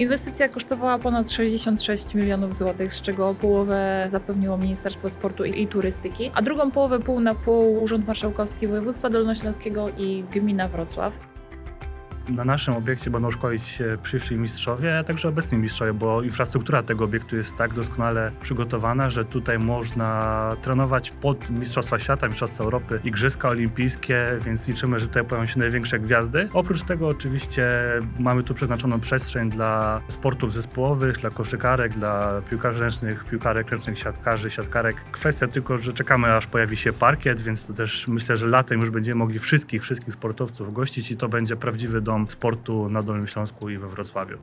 Inwestycja kosztowała ponad 66 milionów złotych, z czego połowę zapewniło Ministerstwo Sportu i Turystyki, a drugą połowę pół na pół Urząd Marszałkowski Województwa Dolnośląskiego i Gmina Wrocław. Na naszym obiekcie będą szkolić się przyszli mistrzowie, a także obecni mistrzowie, bo infrastruktura tego obiektu jest tak doskonale przygotowana, że tutaj można trenować pod Mistrzostwa Świata, Mistrzostwa Europy, Igrzyska Olimpijskie, więc liczymy, że tutaj pojawią się największe gwiazdy. Oprócz tego oczywiście mamy tu przeznaczoną przestrzeń dla sportów zespołowych, dla koszykarek, dla piłkarzy ręcznych, piłkarek ręcznych, siatkarzy, siatkarek. Kwestia tylko, że czekamy aż pojawi się parkiet, więc to też myślę, że latem już będziemy mogli wszystkich, wszystkich sportowców gościć i to będzie prawdziwy dom sportu na Dolnym Śląsku i we Wrocławiu.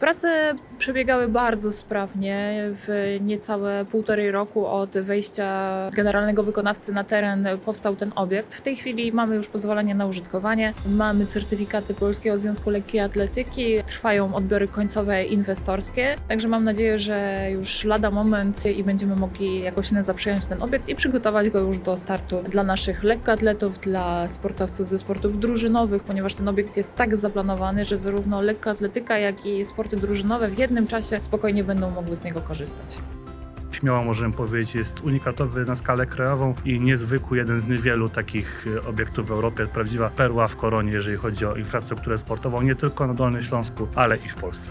Prace przebiegały bardzo sprawnie. W niecałe półtorej roku od wejścia generalnego wykonawcy na teren powstał ten obiekt. W tej chwili mamy już pozwolenie na użytkowanie, mamy certyfikaty Polskiego Związku Lekkiej Atletyki, trwają odbiory końcowe inwestorskie, także mam nadzieję, że już lada moment i będziemy mogli jakoś zaprzyjąć ten obiekt i przygotować go już do startu dla naszych lekkoatletów, dla sportowców ze sportów drużynowych, ponieważ ten obiekt jest tak zaplanowany, że zarówno lekkoatletyka, jak i sporty drużynowe w jednym czasie spokojnie będą mogły z niego korzystać. Śmiało możemy powiedzieć, jest unikatowy na skalę krajową i niezwykły, jeden z niewielu takich e, obiektów w Europie, prawdziwa perła w koronie, jeżeli chodzi o infrastrukturę sportową, nie tylko na Dolnym Śląsku, ale i w Polsce.